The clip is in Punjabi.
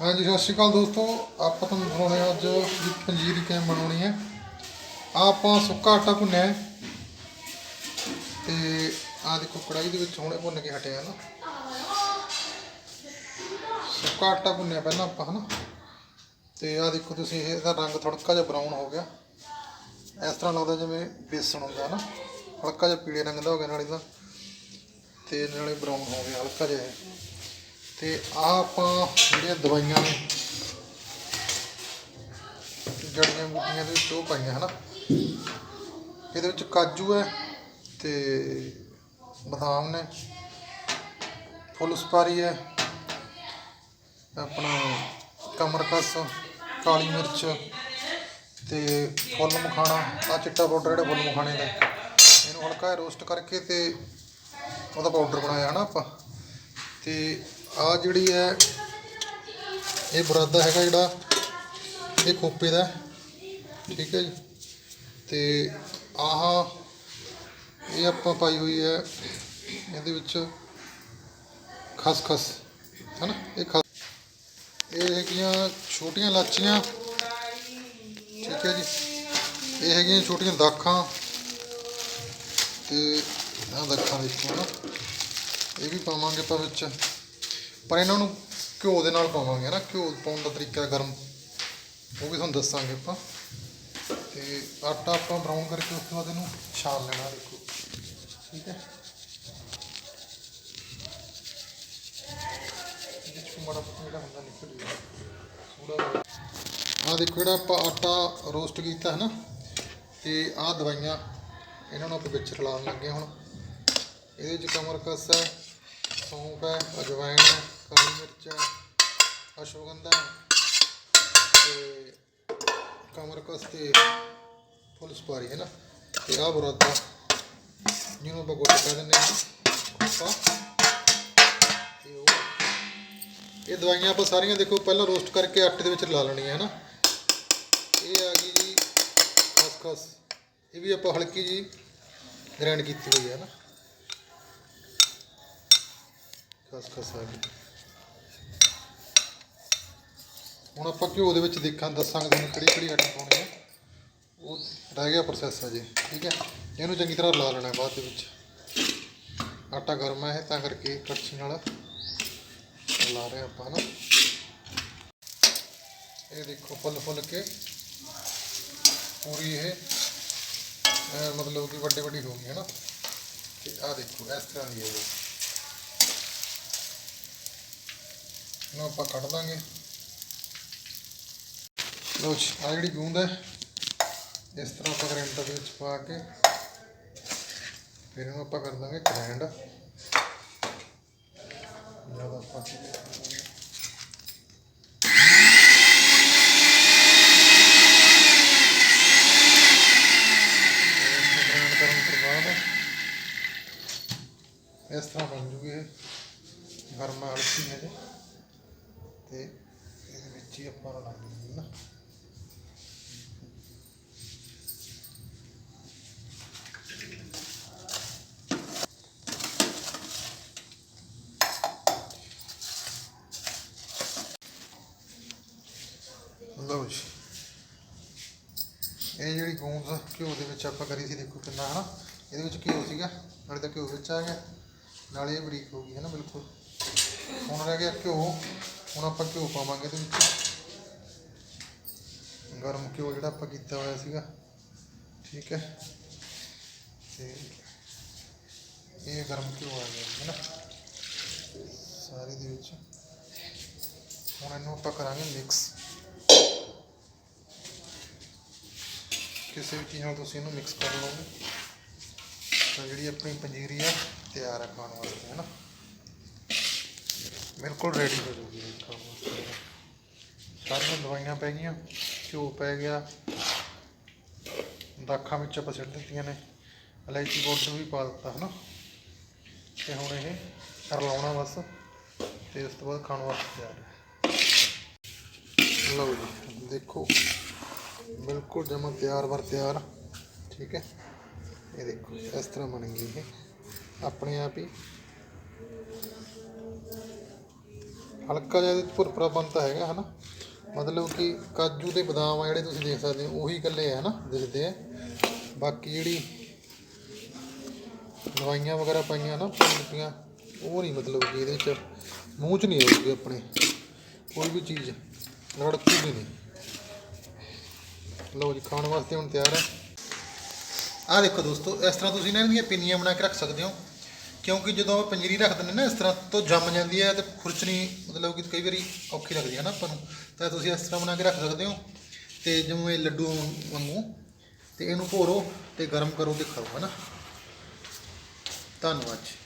ਹਾਂਜੀ, ਸਤਿ ਸ਼੍ਰੀ ਅਕਾਲ ਦੋਸਤੋ। ਆਪਾਂ ਤੁਹਾਨੂੰ ਦਿਖਾਉਣੇ ਅੱਜ ਵੀ ਪੰਜੀਰੀ ਕਿਵੇਂ ਬਣਾਉਣੀ ਹੈ। ਆਹ ਆਪਾਂ ਸੁੱਕਾ ਆਟਾ ਭੁੰਨਿਆ ਹੈ। ਤੇ ਆਹ ਦੇਖੋ ਕੜਾਈ ਦੇ ਵਿੱਚ ਹੁਣੇ ਭੁੰਨ ਕੇ ਹਟਿਆ ਨਾ। ਸੁੱਕਾ ਆਟਾ ਭੁੰਨਿਆ ਪਹਿਲਾਂ ਆਪਾਂ, ਹਨਾ। ਤੇ ਆਹ ਦੇਖੋ ਤੁਸੀਂ ਇਹਦਾ ਰੰਗ ਥੋੜਕਾ ਜਿਹਾ ਬਰਾਊਨ ਹੋ ਗਿਆ। ਇਸ ਤਰ੍ਹਾਂ ਲੱਗਦਾ ਜਿਵੇਂ ਬੇਸਣ ਹੁੰਦਾ ਨਾ ਹਲਕਾ ਜਿਹਾ ਪੀਲੇ ਰੰਗ ਦਾ ਹੋ ਗਿਆ ਨਾਲੇ ਦਾ ਤੇ ਨਾਲੇ ਬਰਾਊਨ ਹੋ ਗਿਆ, ਹਲਕਾ ਜਿਹਾ ਇਹ। ਤੇ ਆਹ ਆਪਾਂ ਜਿਹੜੀਆਂ ਦਵਾਈਆਂ ਨੇ, ਜੜੀਆਂ ਬੂਟੀਆਂ ਦੇ ਵਿੱਚ ਉਹ ਪਾਈਆਂ, ਹਨਾ? ਇਹਦੇ ਵਿੱਚ ਕਾਜੂ ਹੈ ਤੇ ਬਦਾਮ ਨੇ, ਫੁੱਲ ਸੁਪਾਰੀ ਹੈ, ਆਪਣਾ ਕਮਰਕਸ, ਕਾਲੀ ਮਿਰਚ ਤੇ ਫੁੱਲ ਮਖਾਣਾ ਆ ਚਿੱਟਾ ਪਾਊਡਰ ਜਿਹੜਾ ਫੁੱਲ ਮਖਾਣੇ ਦਾ, ਇਹਨੂੰ ਹਲਕਾ ਰੋਸਟ ਕਰਕੇ ਤੇ ਉਹਦਾ ਪਾਊਡਰ ਬਣਾਇਆ, ਹਨਾ ਆਪਾਂ? ਤੇ ਆ ਜਿਹੜੀ ਹੈ, ਇਹ ਬਰਾਦਾ ਹੈਗਾ ਜਿਹੜਾ, ਇਹ ਖੋਪੇ ਦਾ। ਠੀਕ ਹੈ ਜੀ। ਤੇ ਆਹ, ਇਹ ਆਪਾਂ ਪਾਈ ਹੋਈ ਹੈ, ਇਹਦੇ ਵਿੱਚ ਖਸਖਸ ਹੈਨਾ ਇਹ ਖਸ, ਇਹ ਹੈਗੀਆਂ ਛੋਟੀਆਂ ਲਾਚੀਆਂ। ਠੀਕ ਹੈ ਜੀ। ਇਹ ਹੈਗੀਆਂ ਛੋਟੀਆਂ ਦਾਖਾਂ। ਤੇ ਆਹ ਦਾਖਾਂ ਦੇਖੋ ਨਾ। ਇਹ ਵੀ ਪਾਵਾਂਗੇ ਆਪਾਂ ਵਿੱਚ। ਪਰ ਇਹਨਾਂ ਨੂੰ ਘਿਓ ਦੇ ਨਾਲ ਪਾਵਾਂਗੇ ਨਾ, ਘਿਓ ਪਾਉਣ ਦਾ ਤਰੀਕਾ ਗਰਮ, ਉਹ ਵੀ ਤੁਹਾਨੂੰ ਦੱਸਾਂਗੇ ਆਪਾਂ। ਤੇ ਆਟਾ ਆਪਾਂ ਬਰਾਊਨ ਕਰਕੇ ਉਸ ਤੋਂ ਬਾਅਦ ਇਹਨੂੰ ਛਾਣ ਲੈਣਾ, ਦੇਖੋ। ਠੀਕ ਹੈ? ਇਹਦੇ ਜਿਹੜਾ ਹੁੰਦਾ, ਨਿਕਲ ਜੂਗਾ ਆ ਦੇਖੋ ਜਿਹੜਾ ਆਪਾਂ ਆਟਾ ਰੋਸਟ ਕੀਤਾ ਹੈ ਨਾ, ਤੇ ਆਹ ਦਵਾਈਆਂ ਇਹਨਾਂ ਨੂੰ ਆਪਾਂ ਵਿੱਚ ਰਲਾਉਣ ਲੱਗੇ ਹਾਂ ਹੁਣ। ਇਹਦੇ ਵਿੱਚ ਕਮਰਕਸ ਹੈ। ਸੌਂਫ ਹੈ, ਅਜਵਾਇਣ ਹੈ, ਕਾਲੀ ਮਿਰਚ ਹੈ, ਅਸ਼ਵਗੰਧਾ ਹੈ ਤੇ ਕਮਰਕਸ ਤੇ ਫੁੱਲ ਸੁਪਾਰੀ, ਹੈ ਨਾ? ਤੇ ਆਹ ਬਰਾਦਾ, ਜਿਹਨੂੰ ਆਪਾਂ ਗੁੱਟ ਕਹਿ ਦਿੰਦੇ ਹਾਂ ਆਪਾਂ ਇਹ ਦਵਾਈਆਂ ਆਪਾਂ ਸਾਰੀਆਂ ਦੇਖੋ, ਪਹਿਲਾਂ ਰੋਸਟ ਕਰਕੇ ਆਟੇ ਦੇ ਵਿੱਚ ਲਾ ਲੈਣੀਆਂ, ਹੈ ਨਾ? ਇਹ ਆ ਗਈ ਜੀ, ਖਸਖਸ। ਇਹ ਵੀ ਆਪਾਂ ਹਲਕੀ ਜੀ ਗ੍ਰਾਈਂਡ ਕੀਤੀ ਹੋਈ ਹੈ ਨਾ? ਖਸਖਸ ਆ ਗਈ ਹੁਣ ਆਪਾਂ ਘਿਓ ਦੇ ਵਿੱਚ ਦੇਖਾਂ, ਦੱਸਾਂਗੇ ਤੁਹਾਨੂੰ ਕਿਹੜੀ ਕਿਹੜੀ ਆਟਾ ਪਾਉਣੀ ਹੈ ਉਹ ਰਹਿ ਗਿਆ ਪ੍ਰੋਸੈਸ ਅਜੇ ਠੀਕ ਹੈ। ਇਹਨੂੰ ਚੰਗੀ ਤਰ੍ਹਾਂ ਲਾ ਲੈਣਾ ਬਾਅਦ ਦੇ ਵਿੱਚ। ਆਟਾ ਗਰਮ ਹੈ ਇਹ, ਤਾਂ ਕਰਕੇ ਕੜਛੀ ਨਾਲ ਲਾ ਰਹੇ ਆਪਾਂ ਨਾ ਇਹ ਦੇਖੋ ਫੁੱਲ ਫੁੱਲ ਕੇ ਪੂਰੀ ਇਹ ਮਤਲਬ ਕਿ ਵੱਡੇ ਵੱਡੀ ਹੋ ਗਈ ਹੈ ਨਾ ਤੇ ਆਹ ਦੇਖੋ, ਇਸ ਤਰ੍ਹਾਂ ਦੀ ਹੈ ਇਹਨੂੰ ਆਪਾਂ ਕੱਢ ਦਾਂਗੇ। ਲੋ ਜੀ। ਆਹ ਜਿਹੜੀ ਗੂੰਦ ਹੈ ਇਸ ਤਰ੍ਹਾਂ ਆਪਾਂ ਗ੍ਰਾਈਂਡਰ ਦੇ ਵਿੱਚ ਪਾ ਕੇ ਫਿਰ ਇਹਨੂੰ ਆਪਾਂ ਕਰ ਦਾਂਗੇ ਗ੍ਰਾਈਂਡ ਜ਼ਿਆਦਾ ਬਾਅਦ ਇਸ ਤਰ੍ਹਾਂ ਬਣ ਜੂਗੀ ਇਹ। ਗਰਮਾ ਹਲਕੀ ਹੈ ਜੀ। ਤੇ ਇਹਦੇ ਵਿੱਚ ਹੀ ਆਪਾਂ ਰਲਾ ਦਿੰਦੇ ਨਾ ਲਓ ਜੀ। ਇਹ ਜਿਹੜੀ ਗੂੰਦ ਘਿਓ ਦੇ ਵਿੱਚ ਆਪਾਂ ਕਰੀ ਸੀ, ਦੇਖੋ ਕਿੰਨਾ, ਹਨਾ? ਇਹਦੇ ਵਿੱਚ ਘਿਓ ਸੀਗਾ, ਨਾਲੇ ਤਾਂ ਘਿਓ ਵਿੱਚ ਆ ਗਿਆ। ਨਾਲੇ ਇਹ ਬਰੀਕ ਹੋ ਗਈ ਹੈ ਨਾ ਬਿਲਕੁਲ। ਹੁਣ ਰਹਿ ਗਿਆ ਘਿਓ। ਹੁਣ ਆਪਾਂ ਘਿਓ ਪਾਵਾਂਗੇ ਇਹਦੇ ਵਿੱਚ। ਗਰਮ ਘਿਓ ਜਿਹੜਾ ਆਪਾਂ ਕੀਤਾ ਹੋਇਆ ਸੀਗਾ। ਠੀਕ ਹੈ। ਤੇ ਇਹ ਗਰਮ ਘਿਓ ਆ ਗਿਆ ਹੈ ਨਾ? ਸਾਰੇ ਦੇ ਵਿੱਚ। ਹੁਣ ਇਹਨੂੰ ਆਪਾਂ ਕਰਾਂਗੇ ਮਿਕਸ ਕਿਸੇ ਵੀ ਚੀਜ਼ ਨਾਲ ਤੁਸੀਂ ਇਹਨੂੰ ਮਿਕਸ ਕਰ ਲਓਗੇ। ਤਾਂ ਜਿਹੜੀ ਆਪਣੀ ਪੰਜੀਰੀ ਆ, ਤਿਆਰ ਆ ਖਾਣ ਵਾਸਤੇ, ਹੈ ਨਾ? ਬਿਲਕੁਲ ਰੈਡੀ ਹੋ ਜੂਗੀ ਸਾਰੀਆਂ ਦਵਾਈਆਂ ਪੈ ਗਈਆਂ, ਘਿਓ ਪੈ ਗਿਆ, ਦਾਖਾਂ ਵਿੱਚ ਆਪਾਂ ਸਿੱਟ ਦਿੱਤੀਆਂ ਨੇ, ਇਲਾਇਚੀ ਪਾਊਡਰ ਵੀ ਪਾ ਦਿੱਤਾ ਹੈ ਨਾ ਤੇ ਹੁਣ ਇਹ ਰਲਾਉਣਾ ਬਸ, ਤੇ ਉਸ ਤੋਂ ਬਾਅਦ ਖਾਣ ਵਾਸਤੇ ਤਿਆਰ ਹੈ। ਲਓ ਜੀ, ਦੇਖੋ, ਬਿਲਕੁਲ ਜਮਾ ਤਿਆਰ ਵਰ ਤਿਆਰ, ਠੀਕ ਹੈ? ਇਹ ਦੇਖੋ, ਇਸ ਤਰ੍ਹਾਂ ਬਣ ਗਈ ਇਹ, ਆਪਣੇ ਆਪ ਹੀ। ਹਲਕਾ ਜਿਹਾ ਇਹਦੇ 'ਚ ਭੁਰਭੁਰਾ ਬਣਤਾ ਹੈਗਾ, ਹਨਾ? ਮਤਲਬ ਕਿ ਕਾਜੂ ਤੇ ਬਦਾਮ ਆ ਜਿਹੜੇ ਤੁਸੀਂ ਦੇਖ ਸਕਦੇ ਹੋ, ਉਹੀ ਇਕੱਲੇ ਆ, ਹਨਾ? ਦਿਖਦੇ ਆ। ਬਾਕੀ ਜਿਹੜੀ ਦਵਾਈਆਂ ਵਗੈਰਾ ਪਾਈਆਂ ਨਾ ਪੰਪੀਆਂ ਉਹ ਨਹੀਂ ਮਤਲਬ ਕਿ ਇਹਦੇ 'ਚ, ਮੂੰਹ 'ਚ ਨਹੀਂ ਆਉਗੀ ਆਪਣੇ। ਕੋਈ ਵੀ ਚੀਜ਼ ਰੜਕੂਗੀ ਨਹੀਂ। ਲਓ ਜੀ, ਖਾਣ ਵਾਸਤੇ ਹੁਣ ਤਿਆਰ ਹੈ ਆਹ ਦੇਖੋ ਦੋਸਤੋ, ਇਸ ਤਰ੍ਹਾਂ ਤੁਸੀਂ ਨਾ ਇਹਦੀਆਂ ਪਿੰਨੀਆਂ ਬਣਾ ਕੇ ਰੱਖ ਸਕਦੇ ਹੋ। ਕਿਉਂਕਿ ਜਦੋਂ ਆਪਾਂ ਪੰਜੀਰੀ ਰੱਖ ਦਿੰਦੇ ਨਾ ਇਸ ਤਰ੍ਹਾਂ ਤੋਂ ਜੰਮ ਜਾਂਦੀ ਹੈ ਤੇ ਖੁਰਚਣੀ ਮਤਲਬ ਕਿ ਕਈ ਵਾਰੀ ਔਖੀ ਲੱਗਦੀ ਹੈ ਨਾ ਆਪਾਂ ਨੂੰ। ਤਾਂ ਤੁਸੀਂ ਇਸ ਤਰ੍ਹਾਂ ਬਣਾ ਕੇ ਰੱਖ ਸਕਦੇ ਹੋ ਤੇ ਜਿਵੇਂ ਇਹ ਲੱਡੂ ਵਾਂਗੂ, ਤੇ ਇਹਨੂੰ ਭੋਰੋ ਤੇ ਗਰਮ ਕਰੋ ਤੇ ਖਾਓ ਹਨਾ ਧੰਨਵਾਦ ਜੀ।